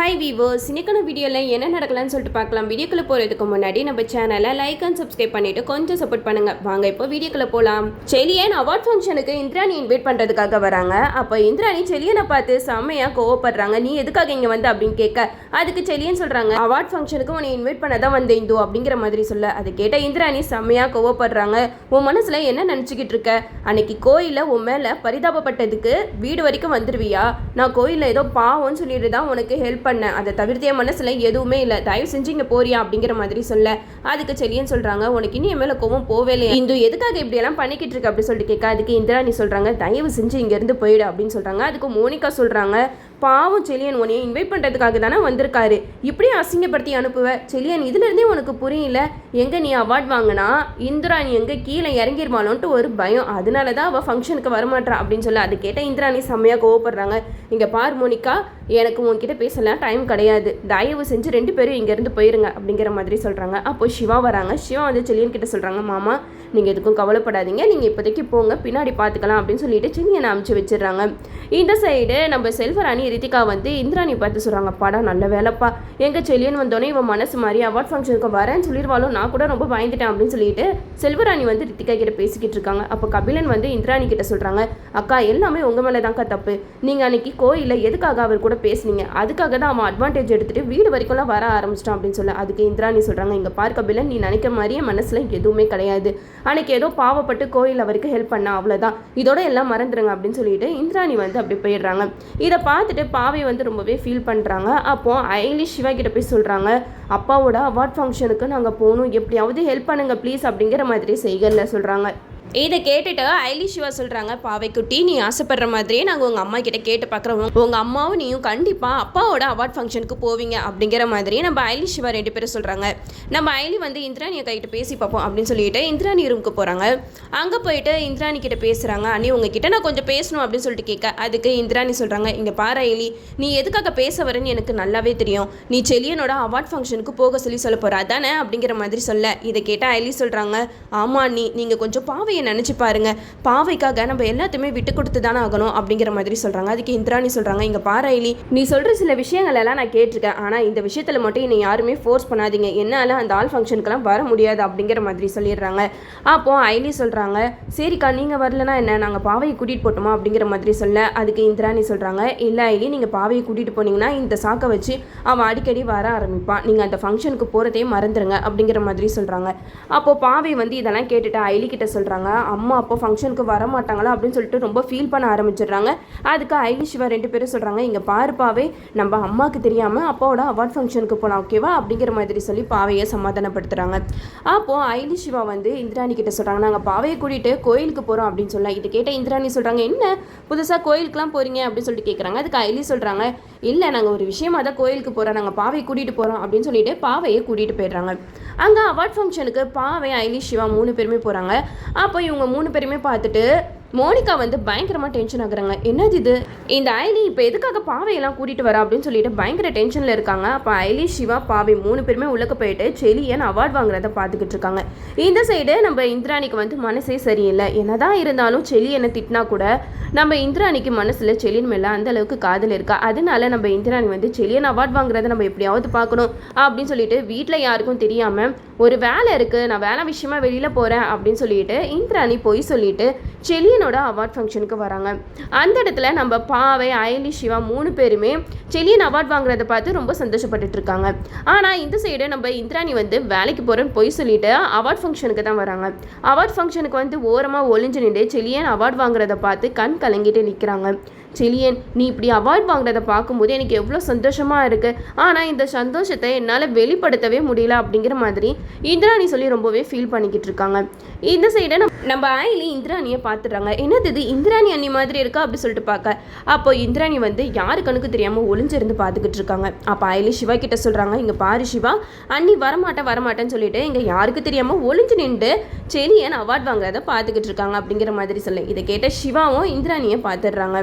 Hi viewers இன்னைக்கான வீடியோவில் என்ன நடக்கலாம்னு சொல்லிட்டு பார்க்கலாம். வீடியோக்குள்ளே போகிறதுக்கு முன்னாடி நம்ம சேனலை லைக் அண்ட் சப்ஸ்கிரைப் பண்ணிட்டு கொஞ்சம் சப்போர்ட் பண்ணுங்க. வாங்க இப்போ வீடியோக்குள்ளே போகலாம் செலியன் அவார்ட் ஃபங்க்ஷனுக்கு இந்திராணி இன்வைட் பண்ணுறதுக்காக வராங்க. அப்போ இந்திராணி செலியனை பார்த்து செம்மையாக கோவப்படுறாங்க. நீ எதுக்காக இங்கே வந்து? அப்படின்னு கேட்க அதுக்கு செலியன் சொல்கிறாங்க அவார்ட் ஃபங்க்ஷனுக்கு உன்னை இன்வைட் பண்ண தான் வந்தேன் இந்து அப்படிங்கிற மாதிரி சொல்ல. அதை கேட்ட இந்திராணி செம்மையாக கோவப்படுறாங்க. உன் மனசில் என்ன நினச்சிக்கிட்டு இருக்க? அன்னைக்கு கோயிலில் உன் மேலே பரிதாபப்பட்டதுக்கு வீடு வரைக்கும் வந்துடுவியா நான் கோயிலில் ஏதோ பாவம்னு சொல்லிட்டு தான் உனக்கு ஹெல்ப் பண்ணேன் அதை தவிர்த்து என் மனசில் எதுவுமே இல்லை. தயவு செஞ்சு இங்கே போறியா அப்படிங்கிற மாதிரி சொல்ல. அதுக்கு செல்லியன்னு சொல்கிறாங்க உனக்கு இனி என் மேலே கோவம் போவே இல்லையா? இந்து எதுக்காக இப்படியெல்லாம் பண்ணிக்கிட்டு இருக்கு அப்படி சொல்லிட்டு கேட்க அதுக்கு இந்திராணி சொல்கிறாங்க தயவு செஞ்சு இங்கேருந்து போயிடு அப்படின்னு சொல்கிறாங்க அதுக்கு மோனிகா சொல்கிறாங்க பாவம் செலியன் உன்னையை இன்வைட் பண்ணுறதுக்காக தானே வந்திருக்காரு. இப்படி அசிங்கப்படுத்தி அனுப்புவ? செலியன் இதுலேருந்தே உனக்கு புரியல? எங்கே நீ அவார்ட் வாங்கினா இந்திராணி எங்கே கீழே இறங்கிருவாளோன்ட்டு ஒரு பயம். அதனால தான் அவள் ஃபங்க்ஷனுக்கு வரமாட்டா அப்படின்னு சொல்ல அது கேட்ட இந்திராணி செம்மையாக கோவப்படுறாங்க. இங்கே பார் மோனிகா எனக்கு உன்கிட்ட பேசலாம் டைம் கிடையாது. தயவு செஞ்சு ரெண்டு பேரும் இங்கேருந்து போயிருங்க அப்படிங்கிற மாதிரி சொல்கிறாங்க அப்போ சிவா வராங்க. சிவா வந்து செலியன் கிட்ட சொல்கிறாங்க மாமா நீங்கள் எதுக்கும் கவலைப்படாதீங்க. நீங்கள் இப்போதைக்கு போங்க. பின்னாடி பார்த்துக்கலாம் அப்படின்னு சொல்லிட்டு செலியனை அமுச்சு வச்சிடுறாங்க. இந்த சைடு நம்ம செல்வராணி ரித்திகா வந்து இந்திராணி பார்த்து சொல்கிறாங்க படம் நல்ல வேலைப்பா. எங்கள் செல்லியன் வந்தோடனே இவன் மனசு மாதிரி அவார்ட் ஃபங்க்ஷனுக்கு வரேன்னு சொல்லிடுவாலும் நான் கூட ரொம்ப பயந்துட்டேன் அப்படின்னு சொல்லிட்டு செல்வராணி வந்து ரித்திகா கிட்ட பேசிக்கிட்டு இருக்காங்க. அப்போ கபிலன் வந்து இந்திராணி கிட்ட சொல்கிறாங்க அக்கா எல்லாமே உங்கள் மேலே தான்க்கா தப்பு. நீங்கள் அன்னைக்கு கோயிலில் எதுக்காக அவர் கூட பேசுனீங்க? அதுக்காக தான் அவன் அட்வான்டேஜ் எடுத்துகிட்டு வீடு வரைக்கும்லாம் வர ஆரம்பிச்சிட்டான் அப்படின்னு சொல்ல அதுக்கு இந்திராணி சொல்கிறாங்க இங்கே பார் கபிலன் நீ நினைக்கிற மாதிரியே மனசில் எதுவுமே கிடையாது. அன்னைக்கு ஏதோ பாவப்பட்டு கோயில் அவருக்கு ஹெல்ப் பண்ணா அவ்வளோதான் இதோட எல்லாம் மறந்துடுங்க அப்படின்னு சொல்லிட்டு இந்திராணி வந்து அப்படி போயிடுறாங்க. இதை பார்த்துட்டு பாவை வந்து ரொம்பவே ஃபீல் பண்ணுறாங்க அப்போது ஐலி சிவா கிட்ட போய் சொல்கிறாங்க அப்பாவோட அவார்ட் ஃபங்க்ஷனுக்கு நாங்கள் போகணும். எப்படியாவது ஹெல்ப் பண்ணுங்கள் ப்ளீஸ் அப்படிங்கிற மாதிரி செய்கரில் சொல்கிறாங்க இதை கேட்டுட்டு ஐலி சிவா சொல்கிறாங்க பாவைக்குட்டி நீ ஆசைப்படுற மாதிரியே நாங்கள் உங்கள் அம்மா கிட்ட கேட்டு பார்க்குறோம் உங்கள் அம்மாவும் நீயும் கண்டிப்பாக அப்பாவோட அவார்ட் ஃபங்க்ஷனுக்கு போவீங்க. அப்படிங்கிற மாதிரி நம்ம ஐலி சிவா ரெண்டு பேரும் சொல்கிறாங்க நம்ம ஐலி வந்து இந்திராணியை கைகிட்ட பேசி பார்ப்போம் அப்படின்னு சொல்லிட்டு இந்திராணி ரூமுக்கு போகிறாங்க அங்கே போயிட்டு இந்திராணி கிட்ட பேசுகிறாங்க அண்ணி உங்ககிட்ட நான் கொஞ்சம் பேசணும் அப்படின்னு சொல்லிட்டு கேட்க அதுக்கு இந்திராணி சொல்கிறாங்க இங்கே பாரு ஐலி நீ எதுக்காக பேச வரேன்னு எனக்கு நல்லாவே தெரியும். நீ செலியனோட அவார்ட் ஃபங்க்ஷனுக்கு போக சொல்லி சொல்ல போகிற அதானே? அப்படிங்கிற மாதிரி சொல்ல. இதை கேட்டால் ஐலி சொல்கிறாங்க ஆமாம் நீ நீங்கள் கொஞ்சம் பாவையை நினச்சி பாருங்க. பாவைக்காக நம்ம எல்லாத்தையுமே விட்டு கொடுத்து தானே ஆகணும் அப்படிங்கிற மாதிரி சொல்கிறாங்க அதுக்கு இந்திராணி சொல்கிறாங்க இங்கே பாரு ஐலி நீ சொல்கிற சில விஷயங்கள் எல்லாம் நான் கேட்டிருக்கேன். ஆனால் இந்த விஷயத்தில் மட்டும் என்னை யாருமே ஃபோர்ஸ் பண்ணாதீங்க. என்னால் அந்த ஆள் ஃபங்க்ஷனுக்கெல்லாம் வர முடியாது அப்படிங்கிற மாதிரி சொல்லிடுறாங்க. அப்போ ஐலி சொல்கிறாங்க சரிக்கா நீங்கள் வரலனா என்ன? நாங்கள் பாவையை கூட்டிகிட்டு போட்டோமா? அப்படிங்கிற மாதிரி சொல்ல அதுக்கு இந்திராணி சொல்கிறாங்க இல்லை ஐலி நீங்கள் பாவையை கூட்டிகிட்டு போனீங்கன்னா இந்த சாக்கை வச்சு அவன் அடிக்கடி வர ஆரம்பிப்பான் நீங்கள் அந்த ஃபங்க்ஷனுக்கு போகிறதே மறந்துடுங்க அப்படிங்கிற மாதிரி சொல்கிறாங்க அப்போ பாவை வந்து இதெல்லாம் கேட்டுட்டு ஐலி கிட்ட சொல்கிறாங்க அம்மா அப்போ ஃபங்க்ஷனுக்கு வர மாட்டாங்களா அப்படின்னு சொல்லிட்டு ரொம்ப ஃபீல் பண்ண ஆரம்பிச்சிடுறாங்க. அதுக்கு ஐலி சிவா ரெண்டு பேரும் சொல்கிறாங்க இங்கே பாரு நம்ம அம்மாவுக்கு தெரியாமல் அப்பாவோட அவார்ட் ஃபங்க்ஷனுக்கு போகலாம் ஓகேவா அப்படிங்கிற மாதிரி சொல்லி பாவையை சமாதானப்படுத்துகிறாங்க அப்போது ஐலி சிவா வந்து இந்திராணி கிட்ட சொல்கிறாங்க நாங்கள் பாவையை கூட்டிகிட்டு கோயிலுக்கு போகிறோம் அப்படின்னு சொல்ல இது கேட்ட இந்திராணி சொல்கிறாங்க என்ன? புதுசாக கோயிலுக்குலாம் போகிறீங்க அப்படின்னு சொல்லிட்டு கேட்குறாங்க அதுக்கு ஐலி சொல்கிறாங்க இல்லை நாங்கள் ஒரு விஷயமா தான் கோயிலுக்கு போகிறோம் நாங்கள் பாவையை கூட்டிகிட்டு போகிறோம் அப்படின்னு சொல்லிட்டு பாவையை கூட்டிகிட்டு போயிடுறாங்க. அங்கே அவார்ட் ஃபங்க்ஷனுக்கு பாவை ஐலி சிவா மூணு பேருமே போகிறாங்க அப்போ இவங்க மூணு பேருமே பார்த்துட்டு மோனிகா வந்து பயங்கரமாக டென்ஷன் ஆகுறாங்க. என்னது இது? இந்த ஐலி இப்போ எதுக்காக பாவையெல்லாம் கூட்டிகிட்டு வரா அப்படின்னு சொல்லிட்டு பயங்கர டென்ஷனில் இருக்காங்க. அப்போ ஐலி சிவா பாவை மூணு பேருமே உள்ளக்க போயிட்டு செலியன் அவார்ட் வாங்குறத பார்த்துக்கிட்டு இருக்காங்க. இந்த சைடு நம்ம இந்திராணிக்கு வந்து மனசே சரியில்லை. என்னதான் இருந்தாலும் செலியனை திட்டினா கூட நம்ம இந்திராணிக்கு மனசில் செலியன் மேலே அந்த அளவுக்கு காதல் இருக்கா? அதனால நம்ம இந்திராணி வந்து செலியன் அவார்ட் வாங்குறத நம்ம எப்படியாவது பார்க்கணும் அப்படின்னு சொல்லிட்டு வீட்டில் யாருக்கும் தெரியாமல் ஒரு வேலை இருக்குது நான் வேலை விஷயமா வெளியில் போகிறேன் அப்படின்னு சொல்லிட்டு இந்திராணி போய் சொல்லிட்டு செலியனோட அவார்ட் ஃபங்க்ஷனுக்கு வராங்க. அந்த இடத்துல நம்ம பாவை அயலி சிவா மூணு பேருமே செலியன் அவார்ட் வாங்குறத பார்த்து ரொம்ப சந்தோஷப்பட்டுட்டு இருக்காங்க. ஆனால் இந்த சைடு நம்ம இந்திராணி வந்து வேலைக்கு போகிறேன்னு போய் சொல்லிட்டு அவார்ட் ஃபங்க்ஷனுக்கு தான் வராங்க. அவார்ட் ஃபங்க்ஷனுக்கு வந்து ஓரமாக ஒளிஞ்சு நின்று செலியன் அவார்ட் வாங்குறத பார்த்து கண் கலங்கிட்டு நிற்கிறாங்க செலியன் நீ இப்படி அவார்ட் வாங்குறத பார்க்கும்போது எனக்கு எவ்வளோ சந்தோஷமாக இருக்குது ஆனால் இந்த சந்தோஷத்தை என்னால் வெளிப்படுத்தவே முடியல அப்படிங்கிற மாதிரி இந்திராணி சொல்லி ரொம்பவே ஃபீல் பண்ணிக்கிட்டு இருக்காங்க. இந்த சைடை நம்ம ஆயிலி இந்திராணியை பார்த்துடுறாங்க என்னது இது? இந்திராணி அண்ணி மாதிரி இருக்கா? அப்படி சொல்லிட்டு பார்க்க அப்போ இந்திராணி வந்து யாரு கணக்கு தெரியாமல் ஒளிஞ்சிருந்து பார்த்துக்கிட்டு இருக்காங்க. அப்போ ஆயிலி சிவா கிட்ட சொல்கிறாங்க இங்கே பாரு சிவா அண்ணி வரமாட்டேன் வரமாட்டேன்னு சொல்லிட்டு இங்கே யாருக்கு தெரியாமல் ஒளிஞ்சு நின்று செலியன் அவார்ட் வாங்குறத பார்த்துக்கிட்டு இருக்காங்க அப்படிங்கிற மாதிரி சொல்ல. இதை கேட்ட சிவாவும் இந்திராணியை பார்த்துடுறாங்க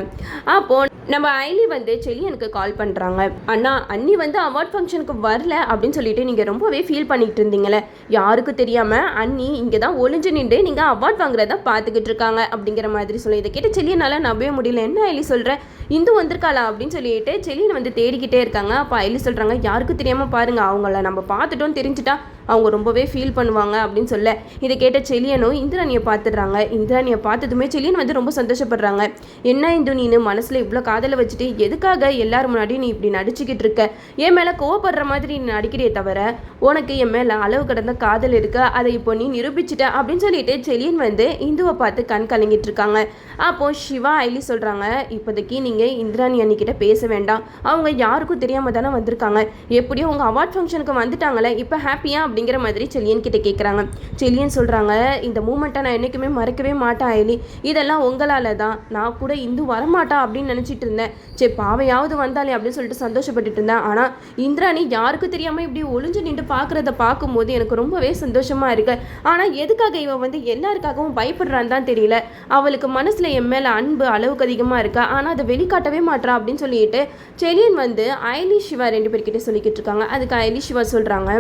அப்போ நம்ம ஐலி வந்து செலியனுக்கு கால் பண்ணுறாங்க அண்ணா அண்ணி வந்து அவார்ட் ஃபங்க்ஷனுக்கு வரல அப்படின்னு சொல்லிட்டு நீங்கள் ரொம்பவே ஃபீல் பண்ணிகிட்டு இருந்தீங்களே. யாருக்கு தெரியாமல் அண்ணி இங்கே தான் ஒளிஞ்சு நின்று நீங்கள் அவார்ட் வாங்குறத பார்த்துக்கிட்டு இருக்காங்க அப்படிங்கிற மாதிரி சொல்லி இதை கேட்டு செல்லியனால நம்பவே முடியல. என்ன எழுதி சொல்கிறேன் இந்து வந்திருக்காளா? அப்படின்னு சொல்லிட்டு செல்லியனை வந்து தேடிக்கிட்டே இருக்காங்க. அப்போ எழுதி சொல்கிறாங்க யாருக்கு தெரியாமல் பாருங்க அவங்கள நம்ம பார்த்துட்டோம் தெரிஞ்சுட்டா அவங்க ரொம்பவே ஃபீல் பண்ணுவாங்க அப்படின்னு சொல்ல. இதை கேட்ட செலியனும் இந்திராணியை பார்த்துடுறாங்க இந்திராணியை பார்த்ததுமே செலியன் வந்து ரொம்ப சந்தோஷப்படுறாங்க. என்ன இந்து நீனு மனசில் இவ்வளோ காதலை வச்சுட்டு எதுக்காக எல்லாரும் முன்னாடியும் நீ இப்படி நடிச்சுக்கிட்டு இருக்க? என் மேலே கோவப்படுற மாதிரி நீ நடிக்கிறியே தவிர உனக்கு என் மேலே அளவு கடந்த காதல் இருக்கு? அதை இப்போ நீ நிரூபிச்சிட்ட அப்படின்னு சொல்லிட்டு செலியன் வந்து இந்துவை பார்த்து கண் கலங்கிட்டு இருக்காங்க. அப்போ சிவா ஐலி சொல்கிறாங்க இப்போதைக்கு நீங்கள் இந்திராணி அண்ணிக்கிட்ட பேச வேண்டாம். அவங்க யாருக்கும் தெரியாமல் தானே வந்திருக்காங்க. எப்படியோ உங்கள் அவார்ட் ஃபங்க்ஷனுக்கு வந்துட்டாங்களே இப்போ ஹாப்பியாக அப்படிங்கிற மாதிரி செல்லியன் கிட்ட கேட்குறாங்க செல்லியன் சொல்கிறாங்க இந்த மூமெண்ட்டை நான் என்றைக்குமே மறக்கவே மாட்டேன் ஐலி. இதெல்லாம் உங்களால் தான். நான் கூட இந்து வரமாட்டா அப்படின்னு நினச்சிட்டு இருந்தேன். சரி பாவையாவது வந்தாலே அப்படின்னு சொல்லிட்டு சந்தோஷப்பட்டுட்டு இருந்தேன். ஆனால் இந்திராணி யாருக்கும் தெரியாமல் இப்படி ஒளிஞ்சு நின்று பார்க்குறத பார்க்கும்போது எனக்கு ரொம்பவே சந்தோஷமாக இருக்கு. ஆனால் எதுக்காக இவன் வந்து எல்லாருக்காகவும் பயப்படுறான்னு தான் தெரியல. அவளுக்கு மனசில் என் மேலே அன்பு அளவுக்கு அதிகமாக இருக்கா? ஆனால் அதை வெளிக்காட்டவே மாட்றா அப்படின்னு சொல்லிட்டு செலியன் வந்து அயலி சிவா ரெண்டு பேர்கிட்ட சொல்லிக்கிட்டு இருக்காங்க. அதுக்கு அயலி சிவா சொல்கிறாங்க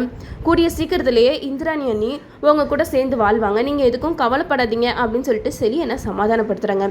கூடிய சீக்கிரத்திலேயே இந்திராணி அண்ணி உங்க கூட சேர்ந்து வாழ்வாங்க. நீங்கள் எதுக்கும் கவலைப்படாதீங்க அப்படின்னு சொல்லிட்டு செலியனை சமாதானப்படுத்துகிறாங்க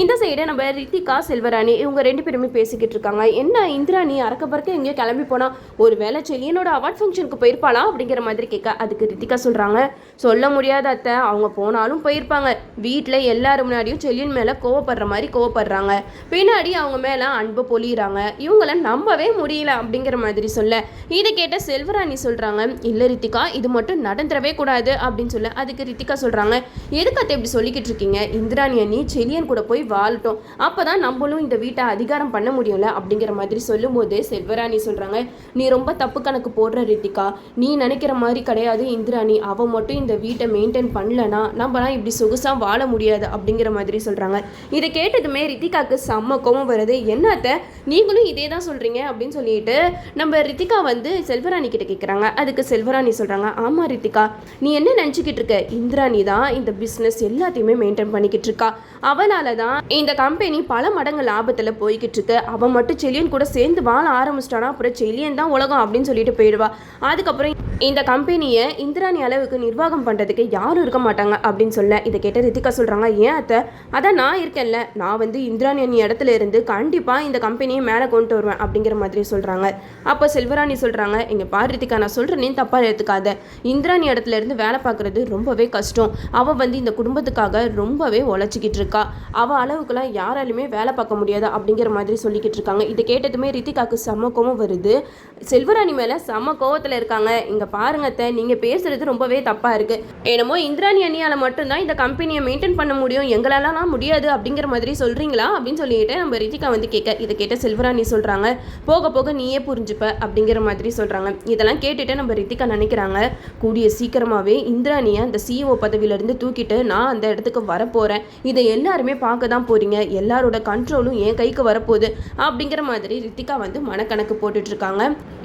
இந்த சைடு நம்ம ரித்திகா செல்வராணி இவங்க ரெண்டு பேருமே பேசிக்கிட்டு இருக்காங்க. என்ன இந்திராணி அறக்க பறக்க எங்கேயோ கிளம்பி போனால் ஒரு வேளை செலியனோட அவார்ட் ஃபங்க்ஷனுக்கு போயிருப்பாளா அப்படிங்கிற மாதிரி கேட்க அதுக்கு ரித்திகா சொல்கிறாங்க சொல்ல முடியாத அத்தை அவங்க போனாலும் போயிருப்பாங்க. வீட்டில் எல்லாரும் முன்னாடியும் செல்லியன் மேலே கோவப்படுற மாதிரி கோவப்படுறாங்க. பின்னாடி அவங்க மேலே அன்பு பொழியிறாங்க. இவங்கள நம்பவே முடியல அப்படிங்கிற மாதிரி சொல்ல. இதை கேட்ட செல்வராணி சொல்கிறாங்க இல்லை ரித்திகா இது மட்டும் நடந்துடவே கூடாது அப்படின்னு சொல்ல அதுக்கு ரித்திகா சொல்கிறாங்க எதுக்கு அத்தை இப்படி சொல்லிக்கிட்டு இருக்கீங்க? இந்திராணியை நீ செலியன் கூட போய் வாழட்டும். அப்போ தான் நம்மளும் இந்த வீட்டை அதிகாரம் பண்ண முடியும்ல அப்படிங்கிற மாதிரி சொல்லும்போது செல்வராணி சொல்கிறாங்க நீ ரொம்ப தப்பு கணக்கு போடுற ரித்திகா. நீ நினைக்கிற மாதிரி கிடையாது இந்திராணி. அவன் மட்டும் இந்த வீட்டை மெயின்டைன் பண்ணலனா நம்மலாம் இப்படி சொகுசாக வாழ முடியாது அப்படிங்கிற மாதிரி சொல்கிறாங்க இதை கேட்டதுமே ரித்திகாவுக்கு செம்ம கோபம் வருது. என்னத்த நீங்களும் இதே தான் சொல்கிறீங்க அப்படின்னு சொல்லிட்டு நம்ம ரித்திகா வந்து செல்வராணி கிட்ட கேட்குறாங்க அதுக்கு செல்வராணி சொல்கிறாங்க ஆமாம் ரித்திகா நீ என்ன நினச்சிக்கிட்டு இருக்க? இந்திராணி தான் இந்த பிஸ்னஸ் எல்லாத்தையுமே மெயின்டைன் பண்ணிக்கிட்டு இருக்கா. அவனால தான் இந்த கம்பெனி பல மடங்கு லாபத்தில் போய்கிட்டு இருக்கு. அவன் மட்டும் செலியன் கூட சேர்ந்து வாழ ஆரம்பிச்சிட்டானா? அப்புறம் செலியன் தான் உலகம் அப்படின்னு சொல்லிட்டு போயிடுவா. அதுக்கப்புறம் இந்த கம்பெனியை இந்திராணி அளவுக்கு நிர்வாகம் பண்ணுறதுக்கு யாரும் இருக்க மாட்டாங்க அப்படின்னு சொல்ல இதை கேட்ட ரித்திகா சொல்கிறாங்க ஏன் அத்தை? அதான் நான் இருக்கேன்ல. நான் வந்து இந்திராணி அணி இடத்துல இருந்து கண்டிப்பாக இந்த கம்பெனியை மேலே கொண்டு வருவேன் அப்படிங்கிற மாதிரி சொல்கிறாங்க அப்போ செல்வராணி சொல்கிறாங்க இங்கே பாரு ரித்திகா நான் சொல்கிறேனே தப்பாக இருக்காத. இந்திராணி இடத்துல இருந்து வேலை பார்க்குறது ரொம்பவே கஷ்டம். அவள் வந்து இந்த குடும்பத்துக்காக ரொம்பவே உழைச்சிக்கிட்டு இருக்கா. அவள் அளவுக்குலாம் யாராலுமே வேலை பார்க்க முடியாது அப்படிங்கிற மாதிரி சொல்லிக்கிட்டு இருக்காங்க. இதை கேட்டதுமே ரித்திகாக்கு செம்ம கோவம் வருது. செல்வராணி மேலே செம்ம கோவத்தில் இருக்காங்க. இங்கே பாருங்கத்த நீங்கள் பேசுறது ரொம்பவே தப்பாக இருக்குது என்னமோ இந்திராணி அணியால் மட்டும்தான் இந்த கம்பெனியை மெயின்டைன் பண்ண முடியும். எங்களாலலாம் முடியாது அப்படிங்கிற மாதிரி சொல்கிறீங்களா அப்படின்னு சொல்லிட்டு நம்ம ரித்திகா வந்து கேட்க இதை கேட்ட செல்வராணி சொல்கிறாங்க போக போக நீயே புரிஞ்சுப்ப அப்படிங்கிற மாதிரி சொல்கிறாங்க இதெல்லாம் கேட்டுட்டு நம்ம ரித்திகா நினைக்கிறாங்க. கூடிய சீக்கிரமாகவே இந்திராணியை அந்த சிஇஓ பதவியிலேருந்து தூக்கிட்டு நான் அந்த இடத்துக்கு வரப்போகிறேன் இதை எல்லாருமே பார்க்க தான் போகிறீங்க எல்லாரோட கண்ட்ரோலும் என் கைக்கு வரப்போகுது. அப்படிங்கிற மாதிரி ரித்திகா வந்து மனக்கணக்கு போட்டுட்டு இருக்காங்க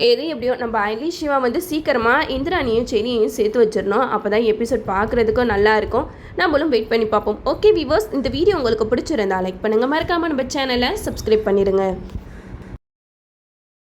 எது எப்படியோ நம்ம அயலி சிவா வந்து சீக்கிரமாக இந்திராணியும் செனியையும் சேர்த்து வச்சிடணும். அப்போ தான் எபிசோட் பார்க்குறதுக்கும் நல்லா இருக்கும். நம்மளும் வெயிட் பண்ணி பார்ப்போம். ஓகே விவர்ஸ் இந்த வீடியோ உங்களுக்கு பிடிச்சிருந்தா லைக் பண்ணுங்கள் மறக்காமல் நம்ம சேனலை சப்ஸ்கிரைப் பண்ணிடுங்க.